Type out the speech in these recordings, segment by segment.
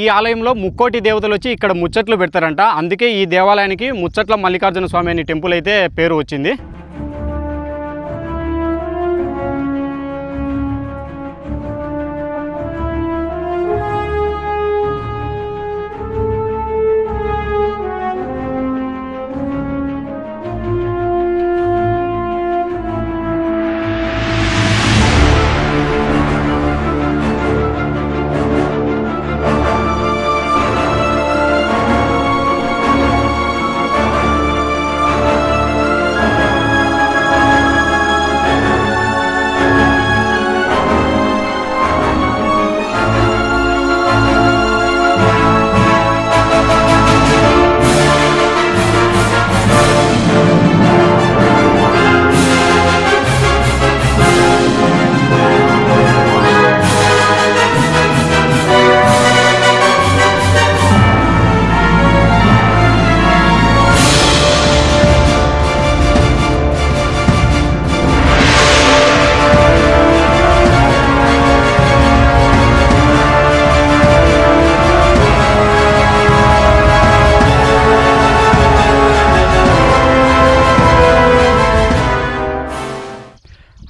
ఈ ఆలయంలో ముక్కోటి దేవతలు వచ్చి ఇక్కడ ముచ్చట్లు పెడతారంట. అందుకే ఈ దేవాలయానికి ముచ్చట్ల మల్లికార్జున స్వామి అనే టెంపుల్ అయితే పేరు వచ్చింది.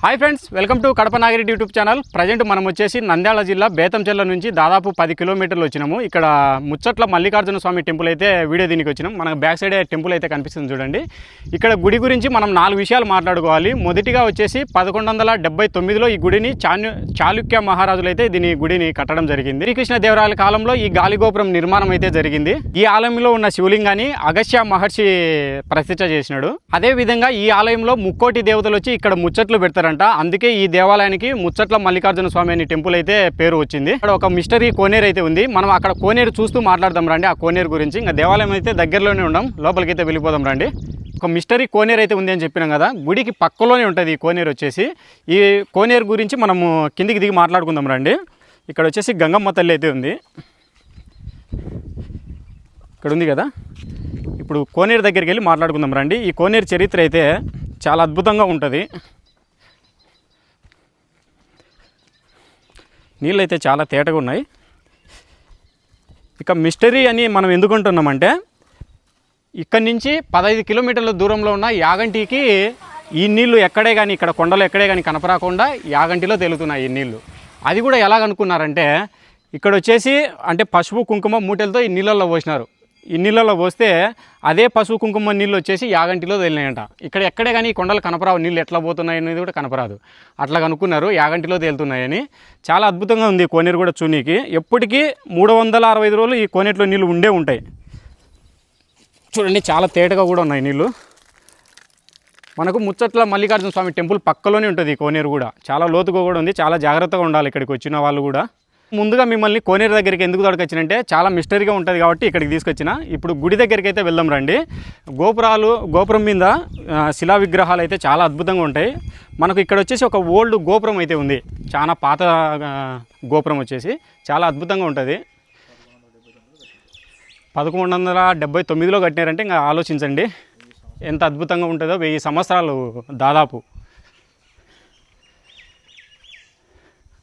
Hi friends welcome to Kadapa Nagireddy YouTube channel. Present మనం వచ్చేసి నంద్యాల జిల్లా బేతంచెల్ల నుంచి దాదాపు పది కిలోమీటర్లు వచ్చినాము. ఇక్కడ ముచ్చట్ల మల్లికార్జున స్వామి టెంపుల్ అయితే వీడియో దీనికి వచ్చినాం. మనకు బ్యాక్ సైడే టెంపుల్ అయితే కనిపిస్తుంది చూడండి. ఇక్కడ గుడి గురించి మనం నాలుగు విషయాలు మాట్లాడుకోవాలి. మొదటిగా వచ్చేసి పదకొండు వందల డెబ్బై తొమ్మిదిలో ఈ గుడిని చాను చాళుక్య మహారాజులు అయితే దీని గుడిని కట్టడం జరిగింది. శ్రీకృష్ణ దేవరాయల కాలంలో ఈ గాలిగోపురం నిర్మాణం అయితే జరిగింది. ఈ ఆలయంలో ఉన్న శివలింగాన్ని అగస్య మహర్షి ప్రతిష్ట చేసినాడు. అదే విధంగా ఈ ఆలయంలో ముక్కోటి దేవతలు వచ్చి ఇక్కడ ముచ్చట్లు అనమాట అందుకే ఈ దేవాలయానికి ముచ్చట్ల మల్లికార్జున స్వామి అనే టెంపుల్ అయితే పేరు వచ్చింది. అక్కడ ఒక మిస్టరీ కోనేరు అయితే ఉంది. మనం అక్కడ కోనేరు చూస్తూ మాట్లాడదాం రండి ఆ కోనేరు గురించి. ఇంకా దేవాలయం అయితే దగ్గరలోనే ఉండం. లోపలికి అయితే వెళ్ళిపోదాం రండి. ఒక మిస్టరీ కోనేరు అయితే ఉంది అని చెప్పినాం కదా. గుడికి పక్కలోనే ఉంటుంది ఈ కోనేరు వచ్చేసి. ఈ కోనేరు గురించి మనము కిందికి దిగి మాట్లాడుకుందాం రండి. ఇక్కడ వచ్చేసి గంగమ్మ తల్లి అయితే ఉంది. ఇక్కడ ఉంది కదా. ఇప్పుడు కోనేరు దగ్గరికి వెళ్ళి మాట్లాడుకుందాం రండి. ఈ కోనేరు చరిత్ర అయితే చాలా అద్భుతంగా ఉంటుంది. నీళ్ళు అయితే చాలా తేటగా ఉన్నాయి ఇక మిస్టరీ అని మనం ఎందుకు అంటున్నామంటే ఇక్కడి నుంచి పదహైదు కిలోమీటర్ల దూరంలో ఉన్న యాగంటికి ఈ నీళ్ళు ఎక్కడే కానీ ఇక్కడ కొండలు ఎక్కడే కానీ కనపరాకుండా యాగంటిలో తేలుతున్నాయి ఈ నీళ్ళు అది కూడా ఎలాగనుకున్నారంటే ఇక్కడ వచ్చేసి అంటే పసుపు కుంకుమ మూటలతో ఈ నీళ్ళల్లో పోసినారు. ఈ నీళ్ళలో పోస్తే అదే పశువు కుంకుమ నీళ్ళు వచ్చేసి యాగంటిలో తేలినాయంట. ఇక్కడ ఎక్కడే కానీ ఈ కొండలు కనపరావు. నీళ్ళు ఎట్లా పోతున్నాయి అనేది కూడా కనపరాదు. అట్లా కనుక్కున్నారు యాగంటిలో తేలుతున్నాయని. చాలా అద్భుతంగా ఉంది కోనేరు కూడా చూనీకి. ఎప్పటికీ మూడు వందల అరవై ఐదు రోజులు ఈ కోనేటిలో నీళ్ళు ఉండే ఉంటాయి. చూడండి చాలా తేటగా కూడా ఉన్నాయి నీళ్ళు. మనకు ముచ్చట్ల మల్లికార్జున స్వామి టెంపుల్ పక్కలోనే ఉంటుంది ఈ కోనేరు కూడా. చాలా లోతుగా కూడా ఉంది చాలా జాగ్రత్తగా ఉండాలి ఇక్కడికి వచ్చిన వాళ్ళు కూడా. ముందుగా మిమ్మల్ని కోనేరు దగ్గరికి ఎందుకు దొరకొచ్చినంటే చాలా మిస్టరీగా ఉంటుంది కాబట్టి ఇక్కడికి తీసుకొచ్చిన. ఇప్పుడు గుడి దగ్గరికి అయితే వెళ్దాం రండి. గోపురాలు గోపురం మీద శిలా విగ్రహాలు అయితే చాలా అద్భుతంగా ఉంటాయి. మనకు ఇక్కడ వచ్చేసి ఒక ఓల్డ్ గోపురం అయితే ఉంది. చాలా పాత గోపురం వచ్చేసి. చాలా అద్భుతంగా ఉంటుంది. పదకొండు వందల డెబ్బై తొమ్మిదిలో కట్టినారంటే ఇంకా ఆలోచించండి. ఎంత అద్భుతంగా ఉంటుందో వెయ్యి సంవత్సరాలు దాదాపు.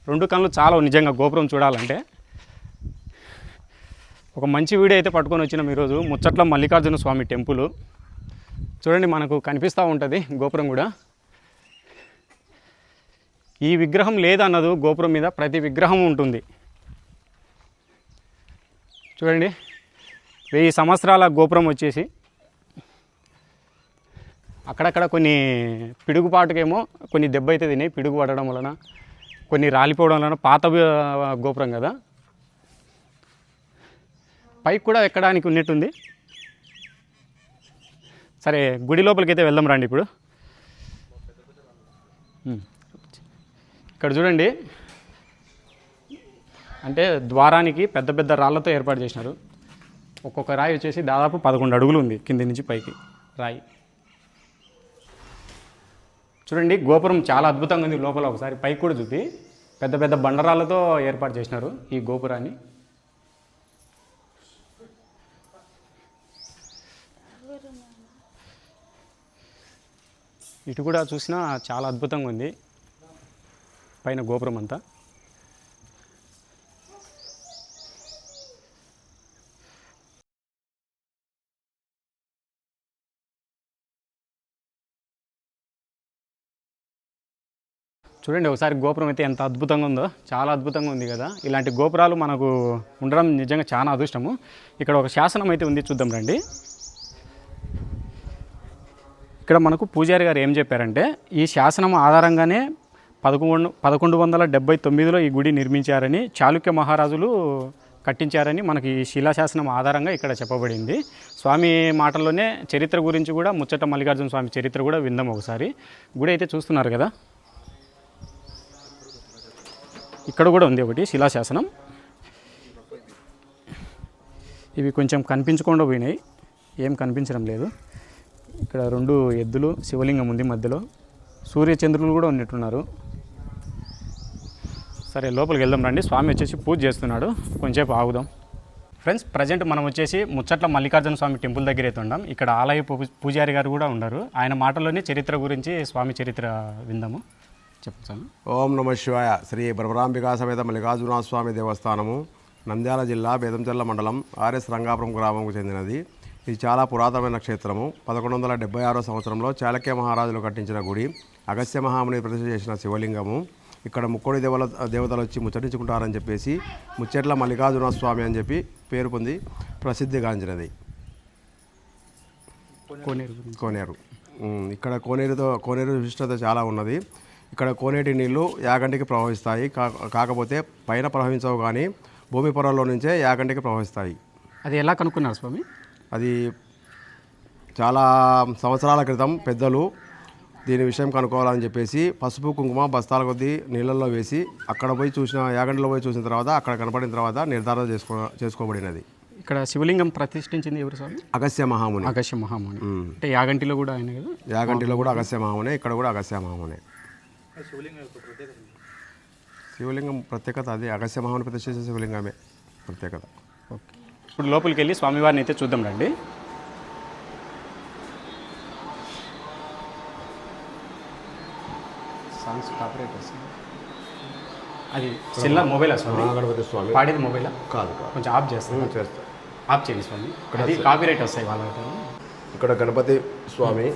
రెండు కళ్ళు చాలా నిజంగా గోపురం చూడాలంటే. ఒక మంచి వీడియో అయితే పట్టుకొని వచ్చినాం ఈరోజు. ముచ్చట్ల మల్లికార్జున స్వామి టెంపుల్. చూడండి మనకు కనిపిస్తూ ఉంటుంది గోపురం కూడా. ఈ విగ్రహం లేదన్నదు గోపురం మీద ప్రతి విగ్రహం ఉంటుంది. చూడండి వెయ్యి సంవత్సరాల గోపురం వచ్చేసి. అక్కడక్కడ కొన్ని పిడుగుపాటుకేమో కొన్ని దెబ్బ అయితే తినాయి పిడుగు పడడం వలన కొన్ని రాలిపోవడం వలన పాత గోపురం కదా? పైకి కూడా ఎక్కడానికి ఉన్నట్టుంది సరే గుడి లోపలికి అయితే వెళ్దాం రండి ఇప్పుడు. ఇక్కడ చూడండి. అంటే ద్వారానికి పెద్ద పెద్ద రాళ్ళతో ఏర్పాటు చేసినారు. ఒక్కొక్క రాయి వచ్చేసి దాదాపు పదకొండు అడుగులు ఉంది కింది నుంచి పైకి రాయి. చూడండి గోపురం చాలా అద్భుతంగా ఉంది లోపల ఒకసారి పైకి కూడా చూపి పెద్ద పెద్ద బండరాలతో ఏర్పాటు చేసినారు ఈ గోపురాన్ని. ఇటు కూడా చూసినా చాలా అద్భుతంగా ఉంది. పైన గోపురం అంతా. చూడండి ఒకసారి గోపురం అయితే ఎంత అద్భుతంగా ఉందో చాలా అద్భుతంగా ఉంది కదా. ఇలాంటి గోపురాలు మనకు ఉండడం నిజంగా చాలా అదృష్టము. ఇక్కడ ఒక శాసనం అయితే ఉంది చూద్దాం రండి. ఇక్కడ మనకు పూజారి గారు ఏం చెప్పారంటే ఈ శాసనం ఆధారంగానే పదకొండు పదకొండు వందల డెబ్బై తొమ్మిదిలో ఈ గుడి నిర్మించారని చాళుక్య మహారాజులు కట్టించారని మనకి ఈ శిలాశాసనం ఆధారంగా ఇక్కడ చెప్పబడింది. స్వామి మాటల్లోనే చరిత్ర గురించి కూడా ముచ్చట మల్లికార్జున స్వామి చరిత్ర కూడా విందాం ఒకసారి. గుడి అయితే చూస్తున్నారు కదా. ఇక్కడ కూడా ఉంది ఒకటి శిలాశాసనం. ఇవి కొంచెం కనిపించకుండా పోయినాయి. ఏం కనిపించడం లేదు. ఇక్కడ రెండు ఎద్దులు శివలింగం ఉంది మధ్యలో. సూర్యచంద్రులు కూడా ఉన్నట్టున్నారు. సరే లోపలికి వెళ్దాం రండి. స్వామి వచ్చేసి పూజ చేస్తున్నాడు. కొంచెంసేపు ఆగుదాం. ఫ్రెండ్స్ ప్రజెంట్ మనం వచ్చేసి ముచ్చట్ల మల్లికార్జున స్వామి టెంపుల్ దగ్గర అయితే ఉన్నాం. ఇక్కడ ఆలయ పూ- పూజారి గారు కూడా ఉన్నారు. ఆయన మాటల్లోనే చరిత్ర గురించి స్వామి చరిత్ర విందాము. చెప్పండి ఓం నమ శివాయ. శ్రీ బ్రహ్మరాంబికా సమేత మల్లికార్జున స్వామి దేవస్థానము నంద్యాల జిల్లా బేదంచెర్ల మండలం ఆర్ఎస్ రంగాపురం గ్రామంకు చెందినది. ఇది చాలా పురాతనమైన క్షేత్రము. పదకొండు వందల డెబ్బై ఆరో సంవత్సరంలో చాళక్య మహారాజులు కట్టించిన గుడి అగస్త్య మహాముని ప్రతిష్ఠ చేసిన శివలింగము. ఇక్కడ ముక్కోడి దేవల దేవతలు వచ్చి ముచ్చటించుకుంటారని చెప్పేసి ముచ్చట్ల మల్లికార్జున స్వామి అని చెప్పి పేరు పొంది ప్రసిద్ధిగాంచినది. కోనేరు కోనేరు. ఇక్కడ కోనేరుతో కోనేరు విశిష్టత చాలా ఉన్నది. ఇక్కడ కోనేటి నీళ్ళు యాగంటికి ప్రవహిస్తాయి. కా- కాకపోతే పైన ప్రవహించవు కానీ భూమి పొరల్లో నుంచే యాగంటికి ప్రవహిస్తాయి. అది ఎలా కనుక్కున్నారు స్వామి? అది చాలా సంవత్సరాల క్రితం పెద్దలు దీని విషయం కనుక్కోవాలని చెప్పేసి పసుపు కుంకుమ బస్తాల కొద్దీ నీళ్ళల్లో వేసి అక్కడ పోయి చూసిన యాగంటిలో పోయి చూసిన తర్వాత అక్కడ కనపడిన తర్వాత నిర్ధారణ చేసుకో చేసుకోబడినది. ఇక్కడ శివలింగం ప్రతిష్ఠించింది ఎవరు స్వామి? అగస్త్య మహాముని. ఆకాశ మహాముని. అంటే యాగంటిలో కూడా ఆయన కదా? యాగంటిలో కూడా అగస్త్య మహామునే ఇక్కడ కూడా అగస్త్య మహామునే. శివలింగం ప్రత్యేకత అది అగస్త్య మహాముని ప్రతిష్ఠ చేసే శివలింగమే ప్రత్యేకత. ఓకే. ఇప్పుడు లోపలికి వెళ్ళి స్వామివారిని అయితే చూద్దాం రండి. సాంగ్స్ కాపరేటర్స్ అది చిల్ల మొబైలా స్వామి? గణపతి స్వామి. పాడేది మొబైలా? కాదు కాదు. కొంచెం ఆఫ్ చేస్తాను చేస్తా. ఆఫ్ చేయండి స్వామి. అది కాపీరైట్ వస్తాయి వాళ్ళ ఇక్కడ గణపతి స్వామి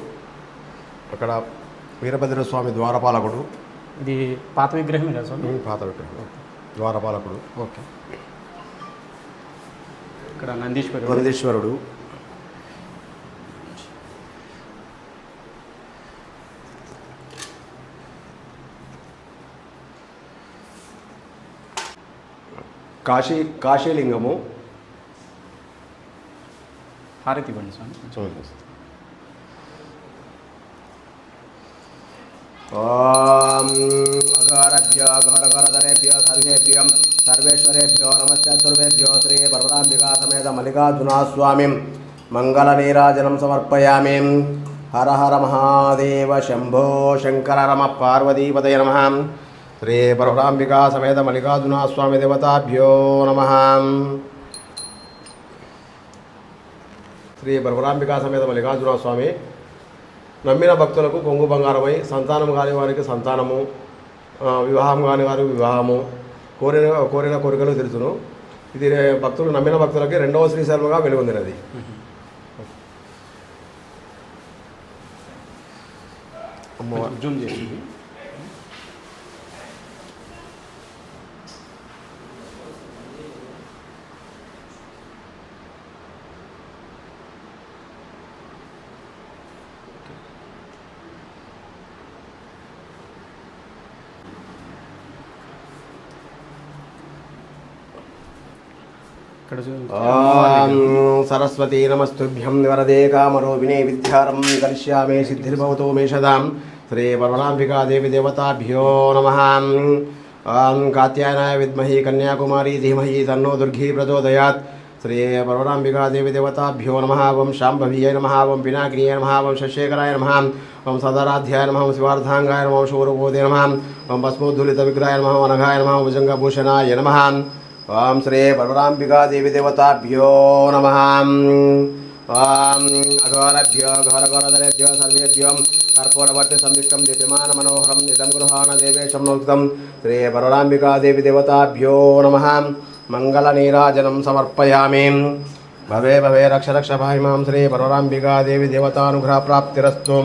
అక్కడ వీరభద్ర స్వామి ద్వారపాలకుడు. ఇది పాత విగ్రహమే కదా స్వామి? పాత విగ్రహం. ద్వారపాలకుడు. ఓకే. ఇక్కడ నందీశ్వరి నందీశ్వరుడు. కాశీ కాశీలింగము. హారతి ఇవ్వండి స్వామి. ఓం అఘారభ్యో ఘోరఘోరధరేభ్యో సర్వేభ్యం సర్వేశ్వరేభ్యో నమస్తే సర్వేభ్యో శ్రీ పర్వతాంబికా సమేత మల్లికార్జునా స్వామిం మంగళ నీరాజనం సమర్పయామి హర హర మహాదేవ శంభో శంకర రమ పార్వతీపదయ నమ శ్రీ పర్వతాంబికా సమేత మల్లికార్జునా స్వామి దేవతాభ్యో నమ శ్రీ పర్వతాంబికా సమేత మల్లికార్జున స్వామి నమ్మిన భక్తులకు కొంగు బంగారమై సంతానం కాని వారికి సంతానము వివాహం కాని వారికి వివాహము కోరిన కోరిన కోరికలు తెలుసును ఇది భక్తులు నమ్మిన భక్తులకి రెండవ శ్రీశైలముగా వెలుగొందినది. అమ్మవారు జూమ్ చేసి ఇక్కడ చూ- ఓం సరస్వతీ నమస్తుభ్యం వరదే కామరూపిణే విద్యారం కరిష్యామే సిద్ధిర్భవతో మే సదాం. శ్రీ పర్వణాంబికా దేవి దేవతాభ్యో నమ. ఓం కాత్యాయనాయ విద్మహి కన్యాకుమారి ధీమహి తన్నో దుర్ఘీ ప్రచోదయాత్. శ్రీ పర్వణాంబికా దేవి దేవతాభ్యో నమ. ఓం శాంభవీయ నమ. ఓం పినాకినీయ నమ. ఓం శశేఖరాయ నమ. ఓం సదరాధ్యాయ నమ. ఓం శివార్థాంగాయ నమ. ఓం శ్రీ పరమరాంబికా దేవి దేవతాభ్యో నమ ఓం అఘోరభ్యో ఘోరఘోరధరేభ్యో సర్వేభ్యో కర్పూరవర్తి సంయుక్తం దివ్యమాన మనోహరం ఇదం గృహాణ దేవేశం నోక్తం శ్రీ పరమరాంబికా దేవి దేవతాభ్యో నమ మంగళ నీరాజనం సమర్పయామి భవే భవే రక్ష రక్ష భాయిమాం శ్రీ పరమరాంబికా దేవి దేవతానుగ్రహ ప్రాప్తిరస్తు